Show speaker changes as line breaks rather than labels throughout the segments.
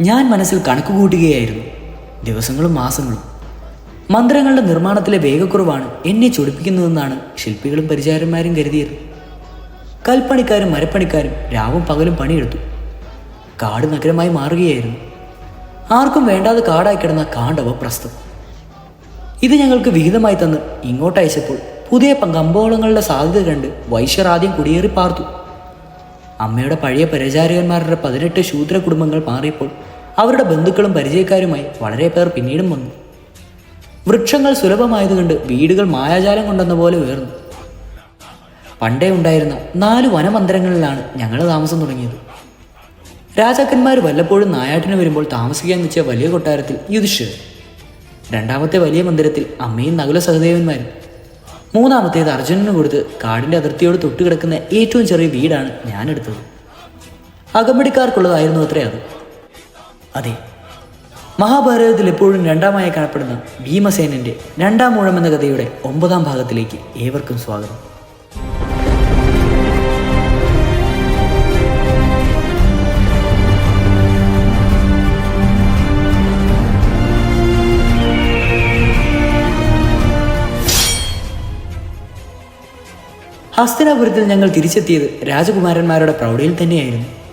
ഞാൻ മനസ്സിൽ കണക്ക് കൂട്ടുകയായിരുന്നു. ദിവസങ്ങളും മാസങ്ങളും. മന്ത്രങ്ങളുടെ നിർമ്മാണത്തിലെ വേഗക്കുറവാണ് എന്നെ ചൊടിപ്പിക്കുന്നതെന്നാണ് ശില്പികളും പരിചാരന്മാരും കരുതിയത് കൽപ്പണിക്കാരും മരപ്പണിക്കാരും രാവും പകലും പണിയെടുത്തു. കാട് നഗരമായി മാറുകയായിരുന്നു. ആർക്കും വേണ്ടാതെ കാടായി കിടന്ന കാണ്ഡവ പ്രസ്തം. ഇത് ഞങ്ങൾക്ക് വിഹിതമായി തന്ന് ഇങ്ങോട്ട് അയച്ചപ്പോൾ പുതിയ കമ്പോളങ്ങളുടെ സാധ്യത കണ്ട് വൈശ്യർ ആദ്യം കുടിയേറി പാർത്തു. അമ്മയുടെ പഴയ പരിചാരകന്മാരുടെ പതിനെട്ട് ശൂദ്ര കുടുംബങ്ങൾ മാറിയപ്പോൾ അവരുടെ ബന്ധുക്കളും പരിചയക്കാരുമായി വളരെ പേർ പിന്നീടും വന്നു. വൃക്ഷങ്ങൾ സുലഭമായതുകൊണ്ട് വീടുകൾ മായാജാലം കൊണ്ടെന്ന പോലെ ഉയർന്നു. പണ്ടേ ഉണ്ടായിരുന്ന നാല് വനമന്ദിരങ്ങളിലാണ് ഞങ്ങൾ താമസം തുടങ്ങിയത്. രാജാക്കന്മാർ വല്ലപ്പോഴും നായാട്ടിന് വരുമ്പോൾ താമസിക്കാൻ വെച്ച വലിയ കൊട്ടാരത്തിൽ യുധിഷ് രണ്ടാമത്തെ വലിയ മന്ദിരത്തിൽ അമ്മയും നകുല സഹദേവന്മാരും മൂന്നാമത്തേത് അർജുനന് കൊടുത്ത് കാടിന്റെ അതിർത്തിയോട് തൊട്ടുകിടക്കുന്ന ഏറ്റവും ചെറിയ വീടാണ് ഞാൻ എടുത്തത് അകമ്പടിക്കാർക്കുള്ളതായിരുന്നു അത്രേ അത്. അതെ. മഹാഭാരതത്തിൽ എപ്പോഴും രണ്ടാമായി കാണപ്പെടുന്ന ഭീമസേനന്റെ രണ്ടാം മൂഴം എന്ന കഥയുടെ ഒമ്പതാം ഭാഗത്തിലേക്ക് ഏവർക്കും സ്വാഗതം. ഹസ്തിനാപുരത്തിൽ ഞങ്ങൾ തിരിച്ചെത്തിയത് രാജകുമാരന്മാരുടെ പ്രൗഢിയിൽ തന്നെയായിരുന്നു.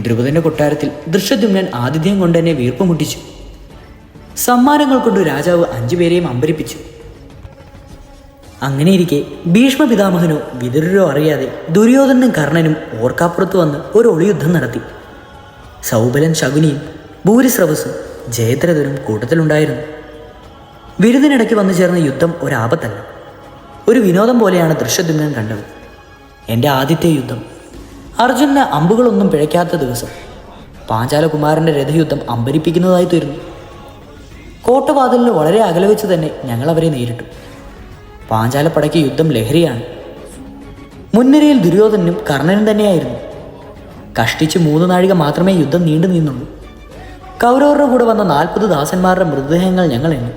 ദ്രുപദന്റെ കൊട്ടാരത്തിൽ ദൃശ്യദ്യുമ്നൻ ആതിഥ്യം കൊണ്ട് തന്നെ വീർപ്പ് മുട്ടിച്ചു. സമ്മാനങ്ങൾ കൊണ്ട് രാജാവ് അഞ്ചുപേരെയും അമ്പരിപ്പിച്ചു. അങ്ങനെയിരിക്കെ ഭീഷ്മ പിതാമഹനോ വിതുരരോ അറിയാതെ ദുര്യോധനും കർണനും ഓർക്കാപ്പുറത്ത് വന്ന് ഒരു ഒളിയുദ്ധം നടത്തി. സൗബലൻ ശകുനിയും ഭൂരിസ്രവസും ജയദ്രഥനും കൂട്ടത്തിലുണ്ടായിരുന്നു. വിരുദിനിടയ്ക്ക് വന്നു ചേർന്ന യുദ്ധം ഒരാപത്തല്ല. ഒരു വിനോദം പോലെയാണ് ദൃശ്യദ്യുമ്നൻ കണ്ടത്. എന്റെ ആദ്യത്തെ യുദ്ധം അർജുനന് അമ്പുകളൊന്നും പിഴയ്ക്കാത്ത ദിവസം പാഞ്ചാലകുമാരന്റെ രഥയുദ്ധം അമ്പരിപ്പിക്കുന്നതായി തീർന്നു. കോട്ടവാതിലിന് വളരെ അകലെ വെച്ച് തന്നെ ഞങ്ങൾ അവരെ നേരിട്ടു. പാഞ്ചാലപ്പടയ്ക്ക് യുദ്ധം ലഹരിയാണ്. മുൻനിരയിൽ ദുര്യോധനും കർണനും തന്നെയായിരുന്നു. കഷ്ടിച്ച് മൂന്ന് നാഴിക മാത്രമേ യുദ്ധം നീണ്ടു നിന്നുള്ളൂ. കൗരവരുടെ കൂടെ വന്ന നാൽപ്പത് ദാസന്മാരുടെ മൃതദേഹങ്ങൾ ഞങ്ങൾ എണ്ണി.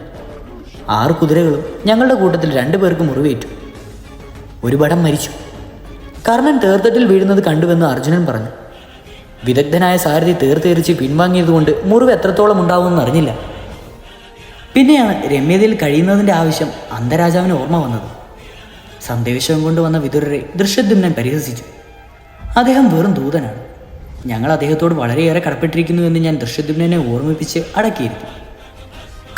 ആറ് കുതിരകളും ഞങ്ങളുടെ കൂട്ടത്തിൽ രണ്ടു പേർക്ക് മുറിവേറ്റു. ഒരു പടം മരിച്ചു. കർണൻ തേർത്തട്ടിൽ വീഴുന്നത് കണ്ടുവെന്ന് അർജുനൻ പറഞ്ഞു. വിദഗ്ധനായ സാരഥി തേർത്തെറിച്ച് പിൻവാങ്ങിയതുകൊണ്ട് മുറിവ് എത്രത്തോളം ഉണ്ടാവുമെന്ന് അറിഞ്ഞില്ല. പിന്നെയാണ് രമ്യതയിൽ കഴിയുന്നതിന്റെ ആവശ്യം അന്തരാജാവിന് ഓർമ്മ വന്നത്. സന്ദേശം കൊണ്ടുവന്ന വിതുരരെ ദൃശ്യദ്യുമ്നൻ പരിഹസിച്ചു. അദ്ദേഹം വെറും ദൂതനാണ്. ഞങ്ങൾ അദ്ദേഹത്തോട് വളരെയേറെ കടപ്പെട്ടിരിക്കുന്നു എന്ന് ഞാൻ ദൃശ്യദ്യുമ്നെ ഓർമ്മിപ്പിച്ച് അടക്കിയിരുന്നു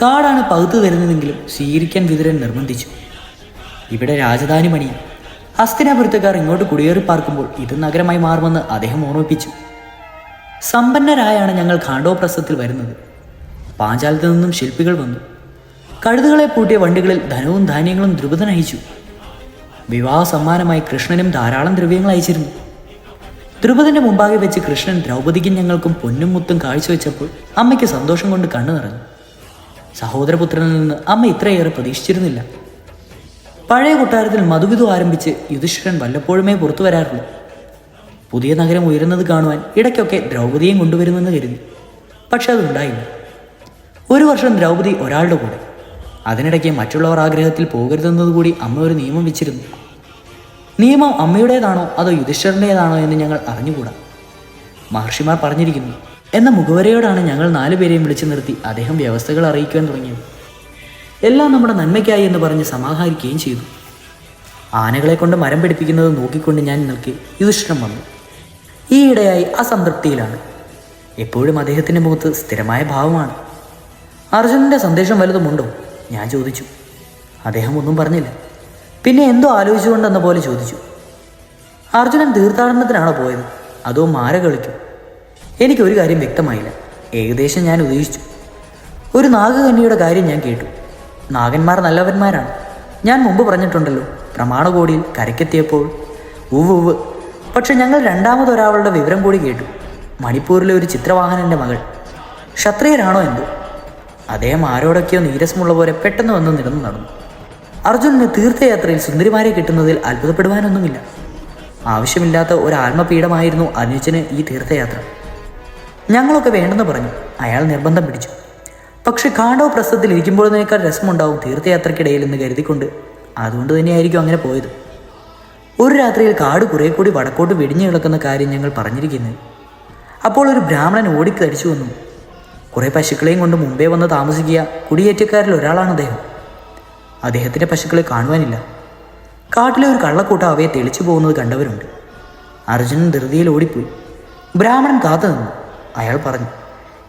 കാടാണ് പകുത്തു വരുന്നതെങ്കിലും സ്വീകരിക്കാൻ വിതുരൻ നിർബന്ധിച്ചു. ഇവിടെ രാജധാനി പണിയാം ഹസ്തിനാപുരത്തുകാർ ഇങ്ങോട്ട് കുടിയേറി പാർക്കുമ്പോൾ ഇത് നഗരമായി മാറുമെന്ന് അദ്ദേഹം ഓർമ്മിപ്പിച്ചു. സമ്പന്നരായാണ് ഞങ്ങൾ ഖാണ്ഡോപ്രസ്ഥത്തിൽ വരുന്നത്. പാഞ്ചാലത്ത് നിന്നും ശില്പികൾ വന്നു. കഴുതുകളെ പൂട്ടിയ വണ്ടികളിൽ ധനവും ധാന്യങ്ങളും ദ്രുപദൻ അയച്ചു. വിവാഹ സമ്മാനമായി കൃഷ്ണനും ധാരാളം ദ്രവ്യങ്ങൾ അയച്ചിരുന്നു. ദ്രുപദന്റെ മുമ്പാകെ വെച്ച് കൃഷ്ണൻ ദ്രൗപദിക്കും ഞങ്ങൾക്കും പൊന്നും മുത്തും കാഴ്ചവെച്ചപ്പോൾ അമ്മയ്ക്ക് സന്തോഷം കൊണ്ട് കണ്ണു നിറഞ്ഞു. സഹോദരപുത്രനിൽ നിന്ന് അമ്മ ഇത്രയേറെ പ്രതീക്ഷിച്ചിരുന്നില്ല. പഴയ കൊട്ടാരത്തിൽ മധുവിധു ആരംഭിച്ച് യുധിഷ്ഠിരൻ വല്ലപ്പോഴുമേ പുറത്തു വരാറുള്ളൂ. പുതിയ നഗരം ഉയരുന്നത് കാണുവാൻ ഇടയ്ക്കൊക്കെ ദ്രൗപതിയും കൊണ്ടുവരുമെന്ന് കരുതി. പക്ഷെ അതുണ്ടായില്ല. ഒരു വർഷം ദ്രൗപതി ഒരാളുടെ കൂടെ. അതിനിടയ്ക്ക് മറ്റുള്ളവർ ആഗ്രഹത്തിൽ പോകരുതെന്നതുകൂടി അമ്മ ഒരു നിയമം വെച്ചിരുന്നു. നിയമം അമ്മയുടേതാണോ അതോ യുധിഷ്ഠിരന്റേതാണോ എന്ന് ഞങ്ങൾ അറിഞ്ഞുകൂടാ. മഹർഷിമാർ പറഞ്ഞിരിക്കുന്നു എന്ന മുഖവരയോടാണ് ഞങ്ങൾ നാലുപേരെയും വിളിച്ചു നിർത്തി അദ്ദേഹം വ്യവസ്ഥകൾ അറിയിക്കുവാൻ തുടങ്ങിയത്. എല്ലാം നമ്മുടെ നന്മയ്ക്കായി എന്ന് പറഞ്ഞ് സമാഹരിക്കുകയും ചെയ്തു. ആനകളെ കൊണ്ട് മരം പിടിപ്പിക്കുന്നത് നോക്കിക്കൊണ്ട് ഞാൻ നിൽക്കി യുധിഷ്ഠിരം വന്നു. ഈയിടെയായി അസംതൃപ്തിയിലാണ് എപ്പോഴും അദ്ദേഹത്തിന്റെ മുഖത്ത് സ്ഥിരമായ ഭാവമാണ്. അർജുനന്റെ സന്ദേശം വലുതുമുണ്ടോ ഞാൻ ചോദിച്ചു. അദ്ദേഹം ഒന്നും പറഞ്ഞില്ല. പിന്നെ എന്തോ ആലോചിച്ചുകൊണ്ടെന്ന പോലെ ചോദിച്ചു. അർജുനൻ തീർത്ഥാടനത്തിനാണോ പോയത്? അതോ മാര കളിക്കും? എനിക്കൊരു കാര്യം വ്യക്തമായില്ല. ഏകദേശം ഞാൻ ഉദ്ദേശിച്ചു. ഒരു നാഗകന്യയുടെ കാര്യം ഞാൻ കേട്ടു. നാഗന്മാർ നല്ലവന്മാരാണ്. ഞാൻ മുമ്പ് പറഞ്ഞിട്ടുണ്ടല്ലോ പ്രമാണകോടിയിൽ കരയ്ക്കെത്തിയപ്പോൾ ഉവ് ഉവ് പക്ഷെ ഞങ്ങൾ രണ്ടാമതൊരാളുടെ വിവരം കൂടി കേട്ടു. മണിപ്പൂരിലെ ഒരു ചിത്രവാഹനന്റെ മകൾ. ക്ഷത്രിയരാണോ എന്തോ? അദ്ദേഹം ആരോടൊക്കെയോ നീരസമുള്ള പോലെ പെട്ടെന്ന് വന്ന് നിരന്നു നടന്നു. അർജുനന് തീർത്ഥയാത്രയിൽ സുന്ദരിമാരെ കിട്ടുന്നതിൽ അത്ഭുതപ്പെടുവാനൊന്നുമില്ല. ആവശ്യമില്ലാത്ത ഒരു ആത്മപീഠമായിരുന്നു അനുജന് ഈ തീർത്ഥയാത്ര. ഞങ്ങളൊക്കെ വേണ്ടെന്ന് പറഞ്ഞു. അയാൾ നിർബന്ധം പിടിച്ചു. പക്ഷെ കാണ്ടോ പ്രസ്ഥത്തിൽ ഇരിക്കുമ്പോഴതിനേക്കാൾ രസമുണ്ടാവും തീർത്ഥയാത്രയ്ക്കിടയിൽ എന്ന് കരുതിക്കൊണ്ട്. അതുകൊണ്ട് തന്നെയായിരിക്കും അങ്ങനെ പോയത്. ഒരു രാത്രിയിൽ കാട് കുറെ കൂടി വടക്കോട്ട് വെടിഞ്ഞു കിടക്കുന്ന കാര്യം ഞങ്ങൾ പറഞ്ഞിരിക്കുന്നത് അപ്പോൾ ഒരു ബ്രാഹ്മണൻ ഓടിക്കടിച്ചു വന്നു. കുറേ പശുക്കളെയും കൊണ്ട് മുമ്പേ വന്ന് താമസിക്കുക കുടിയേറ്റക്കാരിൽ ഒരാളാണ് അദ്ദേഹം. അദ്ദേഹത്തിന്റെ പശുക്കളെ കാണുവാനില്ല. കാട്ടിലെ ഒരു കള്ളക്കൂട്ടം അവയെ തെളിച്ചു പോകുന്നത് കണ്ടവരുണ്ട്. അർജുനൻ ധൃതിയിൽ ഓടിപ്പോയി. ബ്രാഹ്മണൻ കാത്തു നിന്നു. അയാൾ പറഞ്ഞു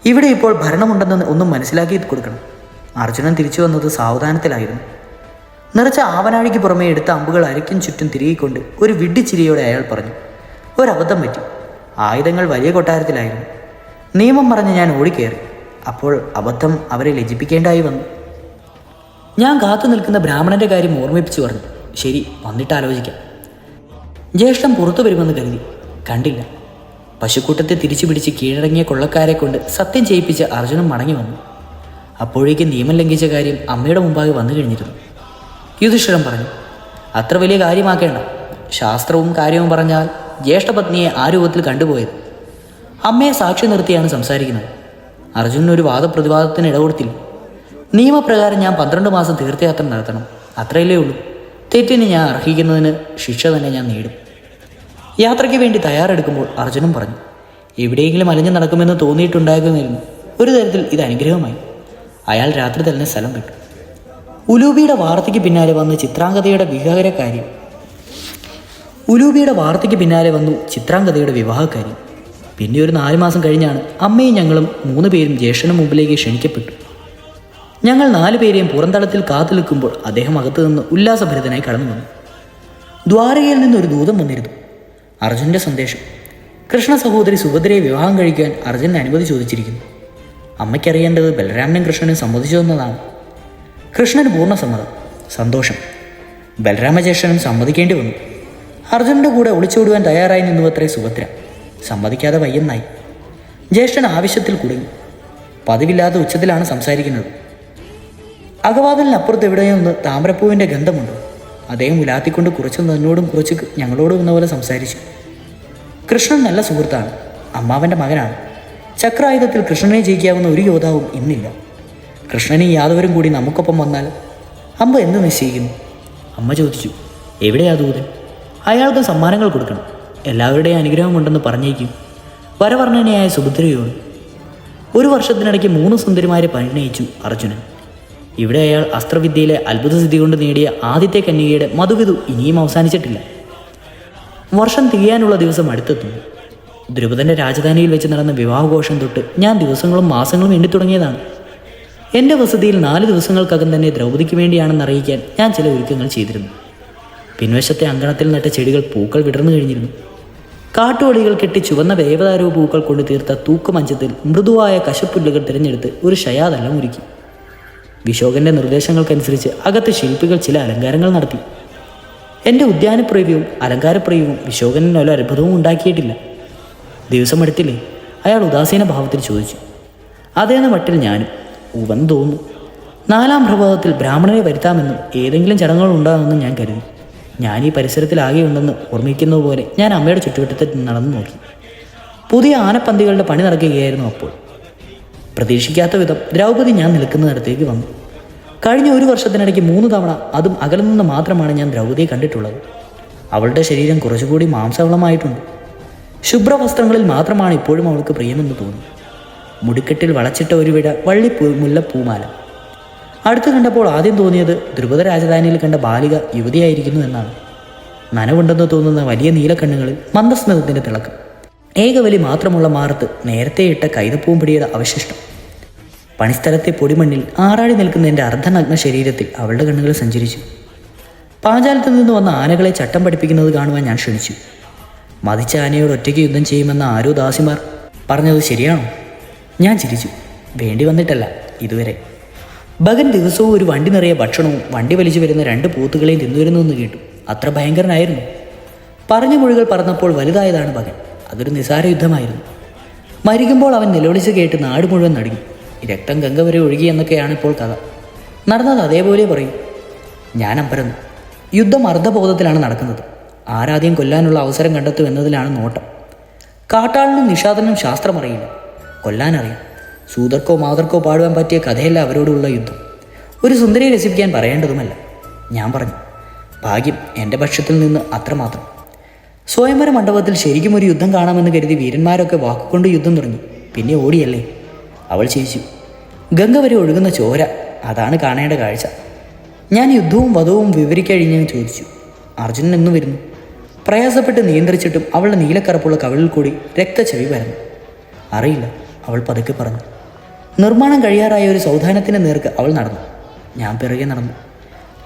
ഇവിടെ ഇപ്പോൾ ഭരണമുണ്ടെന്ന് ഒന്നും മനസ്സിലാക്കി കൊടുക്കണം. അർജുനൻ തിരിച്ചു വന്നത് സാവധാനത്തിലായിരുന്നു. നിറച്ച ആവനാഴിക്ക് പുറമേ എടുത്ത അമ്പുകൾ അരയ്ക്കും ചുറ്റും തിരികെക്കൊണ്ട് ഒരു വിഡ്ഢിച്ചിരിയോടെ അയാൾ പറഞ്ഞു ഒരബദ്ധം പറ്റി. ആയുധങ്ങൾ വലിയ കൊട്ടാരത്തിലായിരുന്നു. നിയമം പറഞ്ഞ് ഞാൻ ഓടിക്കയറി അപ്പോൾ അബദ്ധം അവരെ ലജിപ്പിക്കേണ്ടായി വന്നു. ഞാൻ കാത്തു നിൽക്കുന്ന ബ്രാഹ്മണന്റെ കാര്യം ഓർമ്മിപ്പിച്ചു പറഞ്ഞു. ശരി വന്നിട്ട് ആലോചിക്കാം. ജ്യേഷ്ഠം പുറത്തു വരുമെന്ന് കരുതി. കണ്ടില്ല. പശുക്കൂട്ടത്തെ തിരിച്ചു പിടിച്ച് കീഴടങ്ങിയ കൊള്ളക്കാരെ കൊണ്ട് സത്യം ചെയ്യിപ്പിച്ച് അർജുനൻ മടങ്ങി വന്നു. അപ്പോഴേക്കും നിയമം ലംഘിച്ച കാര്യം അമ്മയുടെ മുമ്പാകെ വന്നു കഴിഞ്ഞിരുന്നു. യുധിഷ്ഠിരം പറഞ്ഞു അത്ര വലിയ കാര്യമാക്കേണ്ട. ശാസ്ത്രവും കാര്യവും പറഞ്ഞാൽ ജ്യേഷ്ഠപത്നിയെ ആ രൂപത്തിൽ കണ്ടുപോയത്. അമ്മയെ സാക്ഷി നിർത്തിയാണ് സംസാരിക്കുന്നത്. അർജുനൻ ഒരു വാദപ്രതിവാദത്തിന് ഇടകൊടുത്തില്ല. നിയമപ്രകാരം ഞാൻ പന്ത്രണ്ട് മാസം തീർത്ഥയാത്ര നടത്തണം. അത്രയല്ലേ ഉള്ളൂ. തെറ്റിന് ഞാൻ അർഹിക്കുന്നതിന് ശിക്ഷ തന്നെ ഞാൻ നേടും. യാത്രയ്ക്ക് വേണ്ടി തയ്യാറെടുക്കുമ്പോൾ അർജുനൻ പറഞ്ഞു എവിടെയെങ്കിലും അലഞ്ഞു നടക്കുമെന്ന് തോന്നിയിട്ടുണ്ടാകുന്നിരുന്നു ഒരു തരത്തിൽ ഇത് അനുഗ്രഹമായി. അയാൾ രാത്രി തന്നെ സ്ഥലം വിട്ടു. ഉലൂബിയുടെ വാർത്തയ്ക്ക് പിന്നാലെ വന്ന് ചിത്രാംഗതയുടെ വിവാഹകാര്യം. ഉലൂബിയുടെ വാർത്തയ്ക്ക് പിന്നാലെ വന്നു ചിത്രാംഗതയുടെ വിവാഹക്കാര്യം പിന്നെ ഒരു നാല് മാസം കഴിഞ്ഞാണ് അമ്മയും ഞങ്ങളും മൂന്ന് പേരും ജ്യേഷ്ഠനും മുമ്പിലേക്ക് ക്ഷണിക്കപ്പെട്ടു. ഞങ്ങൾ നാലു പേരെയും പുറന്തളത്തിൽ കാത്തു നിൽക്കുമ്പോൾ അദ്ദേഹം അകത്തു നിന്ന് ഉല്ലാസഭരിതനായി കടന്നു വന്നു ദ്വാരകയിൽ നിന്ന് ഒരു ദൂതം വന്നിരുന്നു. അർജുനന്റെ സന്ദേശം. കൃഷ്ണ സഹോദരി സുഭദ്രയെ വിവാഹം കഴിക്കാൻ അർജുനൻ അനുമതി ചോദിച്ചിരിക്കുന്നു. അമ്മയ്ക്കറിയേണ്ടത് ബലരാമനും കൃഷ്ണനും സമ്മതിച്ചു എന്നതാണ് കൃഷ്ണന് പൂർണ സമ്മതം സന്തോഷം. ബലരാമജ്യേഷ്ഠനും സമ്മതിക്കേണ്ടി വന്നു. അർജുന്റെ കൂടെ ഒളിച്ചോടുവാൻ തയ്യാറായി നിന്നുവത്രേ സുഭദ്ര. സമ്മതിക്കാതെ വയ്യെന്നായി. ജ്യേഷ്ഠൻ ആവശ്യത്തിൽ കുടുങ്ങി. പതിവില്ലാത്ത ഉച്ചത്തിലാണ് സംസാരിക്കുന്നത്. അകവാതിലിനപ്പുറത്ത് എവിടെയൊന്ന് താമരപ്പൂവിന്റെ ഗന്ധമുണ്ട്? അദ്ദേഹം ഉലാത്തിക്കൊണ്ട് കുറച്ച് തന്നോടും കുറച്ച് ഞങ്ങളോടും എന്ന പോലെ സംസാരിച്ചു. കൃഷ്ണൻ നല്ല സുഹൃത്താണ്. അമ്മാവന്റെ മകനാണ്. ചക്രായുധത്തിൽ കൃഷ്ണനെ ജയിക്കാവുന്ന ഒരു യോദ്ധാവും ഇന്നില്ല. കൃഷ്ണനും യാദവരും കൂടി നമുക്കൊപ്പം വന്നാൽ അമ്മ എന്ത് നിശ്ചയിക്കുന്നു? അമ്മ ചോദിച്ചു എവിടെയാ ദൂതൻ? അയാൾക്ക് സമ്മാനങ്ങൾ കൊടുക്കണം. എല്ലാവരുടെയും അനുഗ്രഹം ഉണ്ടെന്ന് പറഞ്ഞേക്കും. വരവർണനയായ സുഭദ്രയോട്. ഒരു വർഷത്തിനിടയ്ക്ക് മൂന്ന് സുന്ദരിമാരെ പരിണയിച്ചു അർജുനൻ. ഇവിടെ അയാൾ അസ്ത്രവിദ്യയിലെ അത്ഭുത സിദ്ധി കൊണ്ട് നേടിയ ആദ്യത്തെ കന്യകയുടെ മധുവിധു ഇനിയും അവസാനിച്ചിട്ടില്ല. വർഷം തികയാനുള്ള ദിവസം അടുത്തെത്തുന്നു ദ്രുപദന്റെ രാജധാനിയിൽ വെച്ച് നടന്ന വിവാഹഘോഷം തൊട്ട് ഞാൻ ദിവസങ്ങളും മാസങ്ങളും എണ്ണി തുടങ്ങിയതാണ്. എന്റെ വസതിയിൽ നാല് ദിവസങ്ങൾക്കകം തന്നെ ദ്രൗപദിക്ക് വേണ്ടിയാണെന്ന് അറിയിക്കാൻ ഞാൻ ചില ഒരുക്കങ്ങൾ ചെയ്തിരുന്നു. പിൻവശത്തെ അങ്കണത്തിൽ നട്ട ചെടികൾ പൂക്കൾ വിടർന്നു കഴിഞ്ഞിരുന്നു. കാട്ടുവളികൾ കെട്ടി ചുവന്ന ദേവദാരൂ പൂക്കൾ കൊണ്ടു തീർത്ത തൂക്കുമഞ്ചത്തിൽ മൃദുവായ കശപ്പുല്ലുകൾ തിരഞ്ഞെടുത്ത് ഒരു ശയാതലം ഒരുക്കി. വിശോകന്റെ നിർദ്ദേശങ്ങൾക്കനുസരിച്ച് അകത്ത് ശില്പികൾ ചില അലങ്കാരങ്ങൾ നടത്തി. എന്റെ ഉദ്യാനപ്രിയവും അലങ്കാരപ്രിയവും വിശോകനിൽ ഒരു അത്ഭുതവും ഉണ്ടാക്കിയിട്ടില്ല. ദിവസം എടുത്തില്ലേ? അയാൾ ഉദാസീന ഭാവത്തിൽ ചോദിച്ചു. അതേന്ന് മട്ടിൽ ഞാനും. ഉവന്ന് തോന്നുന്നു. നാലാം പ്രഭാതത്തിൽ ബ്രാഹ്മണനെ വരുത്താമെന്നും ഏതെങ്കിലും ചടങ്ങുകൾ ഉണ്ടാകുമെന്നും ഞാൻ കരുതി. ഞാൻ ഈ പരിസരത്തിലാകെ ഉണ്ടെന്ന് ഓർമ്മിക്കുന്നത് പോലെ ഞാൻ അമ്മയുടെ ചുറ്റുവട്ടത്തിൽ നടന്നു നോക്കി. പുതിയ ആനപ്പന്തികളുടെ പണി നടക്കുകയായിരുന്നു അപ്പോൾ. പ്രതീക്ഷിക്കാത്ത വിധം ദ്രൗപദി ഞാൻ നിൽക്കുന്നിടത്തേക്ക് വന്നു. കഴിഞ്ഞ ഒരു വർഷത്തിനിടയ്ക്ക് മൂന്ന് തവണ അതും അകലിൽ നിന്ന് മാത്രമാണ് ഞാൻ ദ്രൗപദിയെ കണ്ടിട്ടുള്ളത്. അവളുടെ ശരീരം കുറച്ചുകൂടി മാംസവളമായിട്ടുണ്ട്. ശുഭ്രവസ്ത്രങ്ങളിൽ മാത്രമാണ് ഇപ്പോഴും അവൾക്ക് പ്രിയമെന്ന് തോന്നി. മുടിക്കെട്ടിൽ വളച്ചിട്ട ഒരു വിട വള്ളിപ്പൂ മുല്ലപ്പൂമാല. അടുത്ത് കണ്ടപ്പോൾ ആദ്യം തോന്നിയത് ദ്രുപദ രാജധാനിയിൽ കണ്ട ബാലിക യുവതിയായിരിക്കുന്നു എന്നാണ്. നനവുണ്ടെന്ന് തോന്നുന്ന വലിയ നീലക്കണ്ണുകളിൽ മന്ദസ്മൃതത്തിന്റെ തിളക്കം. ഏകവലി മാത്രമുള്ള മാറത്ത് നേരത്തെ ഇട്ട കൈതപ്പൂവും പിടിയുടെ അവശിഷ്ടം. പണിസ്ഥലത്തെ പൊടിമണ്ണിൽ ആറാടി നിൽക്കുന്ന എന്റെ അർദ്ധനഗ്ന ശരീരത്തിൽ അവളുടെ കണ്ണുകൾ സഞ്ചരിച്ചു. പാഞ്ചാലത്ത് നിന്ന് വന്ന ആനകളെ ചട്ടം പഠിപ്പിക്കുന്നത് കാണുവാൻ ഞാൻ ക്ഷണിച്ചു. മതിച്ച ആനയോട് ഒറ്റയ്ക്ക് യുദ്ധം ചെയ്യുമെന്ന ആരോ ദാസിമാർ പറഞ്ഞത് ശരിയാണോ? ഞാൻ ചിരിച്ചു. വേണ്ടി വന്നിട്ടല്ല ഇതുവരെ. ഭഗൻ ദിവസവും ഒരു വണ്ടി നിറയെ ഭക്ഷണവും വണ്ടി വലിച്ചു വരുന്ന രണ്ട് പോത്തുകളെയും തിന്നുവരുന്നുവെന്ന് കേട്ടു. അത്ര ഭയങ്കരനായിരുന്നു. പറഞ്ഞ മൊഴികൾ പറഞ്ഞപ്പോൾ വലുതായതാണ് ഭഗൻ. അതൊരു നിസാര യുദ്ധമായിരുന്നു. മരിക്കുമ്പോൾ അവൻ നിലവിളിച്ച് കേട്ട് നാട് മുഴുവൻ നടുങ്ങി. രക്തം ഗംഗ വരെ ഒഴുകി എന്നൊക്കെയാണ് ഇപ്പോൾ കഥ. നടന്നത് അതേപോലെ പറയും. ഞാൻ അമ്പരന്നു. യുദ്ധം അർദ്ധബോധത്തിലാണ് നടക്കുന്നത്. ആരാധ്യം കൊല്ലാനുള്ള അവസരം കണ്ടെത്തും എന്നതിലാണ് നോട്ടം. കാട്ടാളിനും നിഷാദനും ശാസ്ത്രമറിയില്ല കൊല്ലാനറിയാം സൂതർക്കോ മാതർക്കോ പാടുവാൻ പറ്റിയ കഥയല്ല അവരോടുള്ള യുദ്ധം. ഒരു സുന്ദരിയെ രസിപ്പിക്കാൻ പറയേണ്ടതുമല്ല. ഞാൻ പറഞ്ഞു. ഭാഗ്യം എന്റെ പക്ഷത്തിൽ നിന്ന് അത്രമാത്രം. സ്വയംവര മണ്ഡപത്തിൽ ശരിക്കും ഒരു യുദ്ധം കാണാമെന്ന് കരുതി വീരന്മാരൊക്കെ വാക്കുകൊണ്ട് യുദ്ധം തുടങ്ങി. പിന്നെ ഓടിയല്ലേ? അവൾ ചേച്ചു ഗംഗ വരെ ഒഴുകുന്ന ചോര അതാണ് കാണേണ്ട കാഴ്ച. ഞാൻ യുദ്ധവും വധവും വിവരിക്കഴിഞ്ഞ് ചോദിച്ചു അർജുനൻ എന്നു വരുന്നു? പ്രയാസപ്പെട്ട് നിയന്ത്രിച്ചിട്ടും അവളുടെ നീലക്കറുപ്പുള്ള കവിളിൽ കൂടി രക്തച്ചെവി വരുന്നു അറിയില്ല അവൾ പതുക്കെ പറഞ്ഞു. നിർമ്മാണം കഴിയാറായ ഒരു സൗധാനത്തിന്റെ നേർക്ക് അവൾ നടന്നു. ഞാൻ പിറകെ നടന്നു.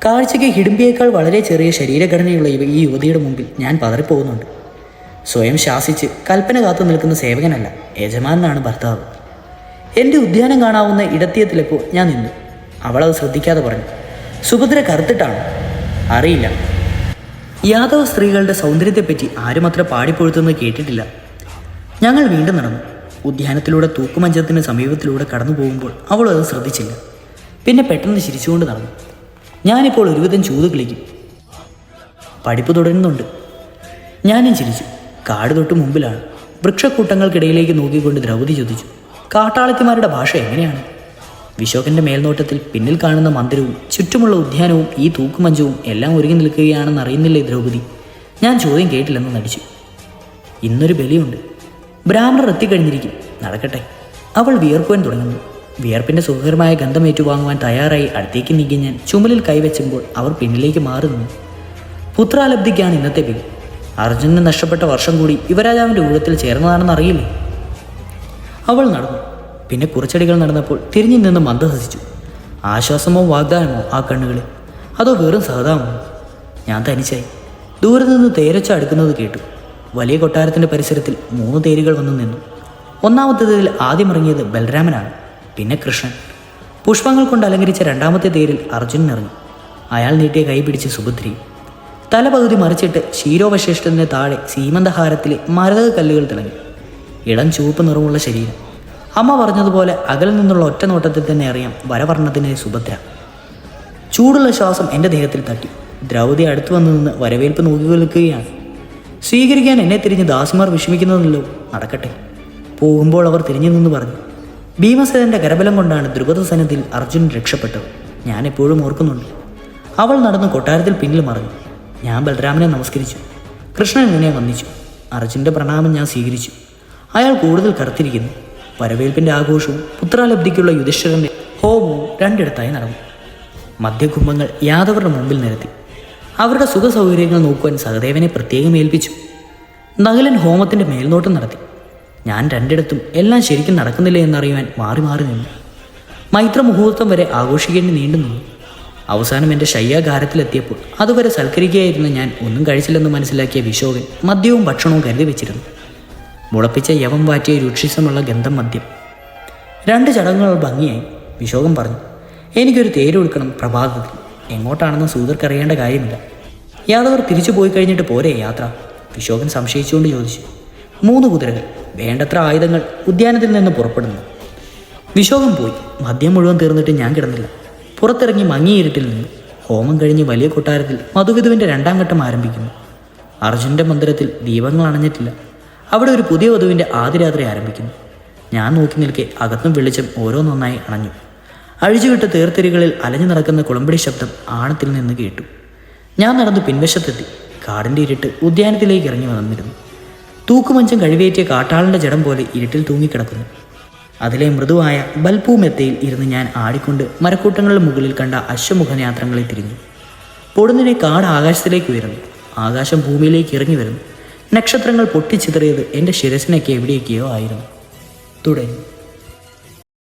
കാഴ്ചയ്ക്ക് ഹിഡിമ്പിയേക്കാൾ വളരെ ചെറിയ ശരീരഘടനയുള്ള ഈ യുവതിയുടെ മുമ്പിൽ ഞാൻ പതറിപ്പോകുന്നുണ്ട്. സ്വയം ശാസിച്ച് കൽപ്പന കാത്തു നിൽക്കുന്ന സേവകനല്ല യജമാനാണ് ഭർത്താവ്. എന്റെ ഉദ്യാനം കാണാവുന്ന ഇടത്തിയത്തിലെപ്പോൾ ഞാൻ നിന്നു. അവളത് ശ്രദ്ധിക്കാതെ പറഞ്ഞു സുഭദ്ര കറുത്തിട്ടാണ്? അറിയില്ല. യാദവ സ്ത്രീകളുടെ സൗന്ദര്യത്തെപ്പറ്റി ആരും അത്ര പാടിപ്പൊഴുത്തുന്നത് കേട്ടിട്ടില്ല. ഞങ്ങൾ വീണ്ടും നടന്നു. ഉദ്യാനത്തിലൂടെ തൂക്കുമഞ്ചത്തിന് സമീപത്തിലൂടെ കടന്നു പോകുമ്പോൾ അവൾ അത് ശ്രദ്ധിച്ചില്ല. പിന്നെ പെട്ടെന്ന് ചിരിച്ചുകൊണ്ട് നടന്നു. ഞാനിപ്പോൾ ഒരുവിധം ചൂത് കളിക്കും. പഠിപ്പ് തുടരുന്നുണ്ട്. ഞാനും ചിരിച്ചു. കാട് തൊട്ട് മുമ്പിലാണ്. വൃക്ഷക്കൂട്ടങ്ങൾക്കിടയിലേക്ക് നോക്കിക്കൊണ്ട് ദ്രൗപതി ചോദിച്ചു കാട്ടാളത്തിമാരുടെ ഭാഷ എങ്ങനെയാണ്? വിശോകന്റെ മേൽനോട്ടത്തിൽ പിന്നിൽ കാണുന്ന മന്ദിരവും ചുറ്റുമുള്ള ഉദ്യാനവും ഈ തൂക്കുമഞ്ചവും എല്ലാം ഒരുങ്ങി നിൽക്കുകയാണെന്ന് അറിയുന്നില്ലേ ദ്രൗപതി ഞാൻ ചോദ്യം കേട്ടില്ലെന്ന് നടിച്ചു. ഇന്നൊരു ബലിയുണ്ട്. ബ്രാഹ്മണർ എത്തിക്കഴിഞ്ഞിരിക്കും. നടക്കട്ടെ. അവൾ വിയർക്കുവാൻ തുടങ്ങുന്നു. വിയർപ്പിന്റെ സുഖകരമായ ഗന്ധം വാങ്ങുവാൻ തയ്യാറായി അടുത്തേക്ക് നീങ്ങി ഞാൻ ചുമലിൽ കൈവച്ചുമ്പോൾ അവർ പിന്നിലേക്ക് മാറുന്നു. പുത്രാലബ്ധിക്കാണ് ഇന്നത്തെ ബിൽ. അർജുനന് നഷ്ടപ്പെട്ട വർഷം കൂടി യുവരാജാവിന്റെ ഊഴത്തിൽ ചേർന്നതാണെന്ന് അറിയില്ലേ? അവൾ നടന്നു. പിന്നെ കുറച്ചടികൾ നടന്നപ്പോൾ തിരിഞ്ഞു നിന്ന് മന്ദഹസിച്ചു ആശ്വാസമോ വാഗ്ദാനമോ ആ കണ്ണുകളിൽ. അതോ വെറും സഹതാമോ ഞാൻ തനിച്ചായി. ദൂരെ നിന്ന് തേരച്ച അടുക്കുന്നത് കേട്ടു. വലിയ കൊട്ടാരത്തിന്റെ പരിസരത്തിൽ മൂന്ന് തേരുകൾ വന്നു നിന്നു. ഒന്നാമത്തേതിൽ ആദ്യം ഇറങ്ങിയത് ബലരാമനാണ് പിന്നെ കൃഷ്ണൻ. പുഷ്പങ്ങൾ കൊണ്ട് അലങ്കരിച്ച രണ്ടാമത്തെ തേരിൽ അർജുനൻ ഇറങ്ങി അയാൾ നീട്ടിയ കൈ പിടിച്ച് സുഭദ്രി തല പകുതി മറിച്ചിട്ട് ക്ഷീരോവശിഷ്ടത്തിന് താഴെ സീമന്തഹാരത്തിലെ മരക കല്ലുകൾ തിളങ്ങി. ഇളം ചുവപ്പ് നിറമുള്ള ശരീരം. അമ്മ പറഞ്ഞതുപോലെ അകലിൽ നിന്നുള്ള ഒറ്റ നോട്ടത്തിൽ തന്നെ അറിയാം വരവർണത്തിന് സുഭദ്ര. ചൂടുള്ള ശ്വാസം എന്റെ ദേഹത്തിൽ തട്ടി. ദ്രൗപതി അടുത്തു വന്നു നിന്ന് വരവേൽപ്പ് നോക്കി നിൽക്കുകയാണ് സ്വീകരിക്കാൻ എന്നെ തിരിഞ്ഞ് ദാസിമാർ വിഷമിക്കുന്നതല്ലോ നടക്കട്ടെ. പോകുമ്പോൾ അവർ തിരിഞ്ഞു നിന്ന് പറഞ്ഞു. ഭീമസേനന്റെ കരബലം കൊണ്ടാണ് ദ്രുപദ സന്നിധിൽ അർജുനൻ രക്ഷപ്പെട്ടത്. ഞാൻ എപ്പോഴും ഓർക്കുന്നുണ്ട്. അവൾ നടന്ന് കൊട്ടാരത്തിൽ പിന്നിൽ മറഞ്ഞു. ഞാൻ ബലരാമനെ നമസ്കരിച്ചു. കൃഷ്ണൻ എന്നെ വന്ദിച്ചു. അർജുന്റെ പ്രണാമം ഞാൻ സ്വീകരിച്ചു. അയാൾ കൂടുതൽ കറുത്തിരിക്കുന്നു. വരവേൽപ്പിന്റെ ആഘോഷവും പുത്രാലബ്ധിക്കുള്ള യുധിഷ്ഠിരന്റെ ഹോമവും രണ്ടിടത്തായി നടന്നു. മദ്യകുംഭങ്ങൾ യാദവരുടെ മുമ്പിൽ നിരത്തി. അവരുടെ സുഖ സൗകര്യങ്ങൾ നോക്കുവാൻ സഹദേവനെ പ്രത്യേകം ഏൽപ്പിച്ചു. നകുലൻ ഹോമത്തിന്റെ മേൽനോട്ടം നടത്തി. ഞാൻ രണ്ടിടത്തും എല്ലാം ശരിക്കും നടക്കുന്നില്ല എന്നറിയുവാൻ മാറി മാറി നിന്നു. മൈത്ര മുഹൂർത്തം വരെ ആഘോഷിക്കേണ്ടി നീണ്ടു നിന്നു. അവസാനം എന്റെ ശയ്യാഗാരത്തിലെത്തിയപ്പോൾ അതുവരെ സൽക്കരിക്കുകയായിരുന്ന ഞാൻ. ഒന്നും കഴിച്ചില്ലെന്ന് മനസ്സിലാക്കിയ വിശോകൻ മദ്യവും ഭക്ഷണവും കരുതി വെച്ചിരുന്നു. മുളപ്പിച്ച യവം വാറ്റിയ രൂക്ഷിസമുള്ള ഗന്ധം മദ്യം. രണ്ട് ചടങ്ങുകൾ ഭംഗിയായി. വിശോകം പറഞ്ഞു എനിക്കൊരു തേരൊടുക്കണം പ്രഭാതത്തിൽ. എങ്ങോട്ടാണെന്ന് സൂതർക്ക് അറിയേണ്ട കാര്യമില്ല. യാദവർ തിരിച്ചു പോയി കഴിഞ്ഞിട്ട് പോരെ യാത്ര? വിശോകൻ സംശയിച്ചുകൊണ്ട് ചോദിച്ചു. മൂന്ന് കുതിരകൾ. വേണ്ടത്ര ആയുധങ്ങൾ ഉദ്യാനത്തിൽ നിന്ന് പുറപ്പെടുന്നു. വിശോകം പോയി. മദ്യം മുഴുവൻ തീർന്നിട്ട് ഞാൻ കിടന്നില്ല. പുറത്തിറങ്ങി മങ്ങിയിരുട്ടിൽ നിന്ന് ഹോമം കഴിഞ്ഞ് വലിയ കൊട്ടാരത്തിൽ മധുവിധുവിന്റെ രണ്ടാം ഘട്ടം ആരംഭിക്കുന്നു. അർജുന്റെ മന്ദിരത്തിൽ ദീപങ്ങൾ അണഞ്ഞിട്ടില്ല. അവിടെ ഒരു പുതിയ വധുവിന്റെ ആദ്യരാത്രി ആരംഭിക്കുന്നു. ഞാൻ നോക്കി നിൽക്കെ അകത്തും വെളിച്ചം ഓരോന്നൊന്നായി അണഞ്ഞു. അഴിച്ചുവിട്ട തേർത്തിരികളിൽ അലഞ്ഞു നടക്കുന്ന കുളമ്പടി ശബ്ദം ആണത്തിൽ നിന്ന് കേട്ടു. ഞാൻ നടന്ന് പിൻവശത്തെത്തി. കാടിന്റെ ഇരുട്ട് ഉദ്യാനത്തിലേക്ക് ഇറങ്ങി വന്നിരുന്നു. തൂക്കുമഞ്ചം കഴിവേറ്റിയ കാട്ടാളന്റെ ജഡം പോലെ ഇരുട്ടിൽ തൂങ്ങിക്കിടക്കുന്നു. അതിലെ മൃദുവായ ബൽപൂമെത്തയിൽ ഇരുന്ന് ഞാൻ ആടിക്കൊണ്ട് മരക്കൂട്ടങ്ങളുടെ മുകളിൽ കണ്ട അശ്വമുഖയാത്രങ്ങളെ തിരിഞ്ഞു. പൊടുന്നിനെ കാട് ആകാശത്തിലേക്ക് ഉയർന്നു. ആകാശം ഭൂമിയിലേക്ക് ഇറങ്ങി വരുന്നു. നക്ഷത്രങ്ങൾ പൊട്ടിച്ചിതറിയത് എന്റെ ശിരസിനൊക്കെ എവിടെയൊക്കെയോ ആയിരുന്നു. തുടങ്ങി.